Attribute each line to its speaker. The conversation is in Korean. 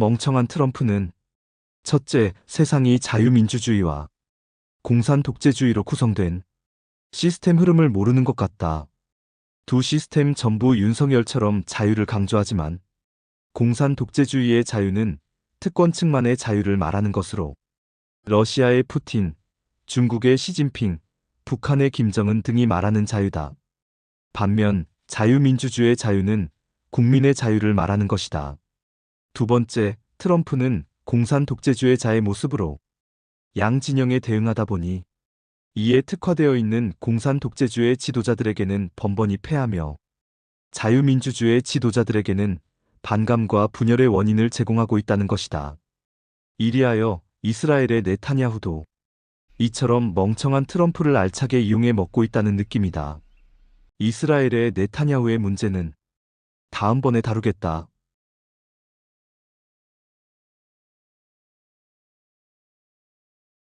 Speaker 1: 멍청한 트럼프는 첫째, 세상이 자유민주주의와 공산 독재주의로 구성된 시스템 흐름을 모르는 것 같다. 두 시스템 전부 윤석열처럼 자유를 강조하지만 공산 독재주의의 자유는 특권층만의 자유를 말하는 것으로 러시아의 푸틴, 중국의 시진핑, 북한의 김정은 등이 말하는 자유다. 반면 자유민주주의의 자유는 국민의 자유를 말하는 것이다. 두 번째, 트럼프는 공산 독재주의 자의 모습으로 양 진영에 대응하다 보니 이에 특화되어 있는 공산 독재주의 지도자들에게는 번번이 패하며 자유민주주의 지도자들에게는 반감과 분열의 원인을 제공하고 있다는 것이다. 이리하여 이스라엘의 네타냐후도 이처럼 멍청한 트럼프를 알차게 이용해 먹고 있다는 느낌이다. 이스라엘의 네타냐후의 문제는 다음번에 다루겠다.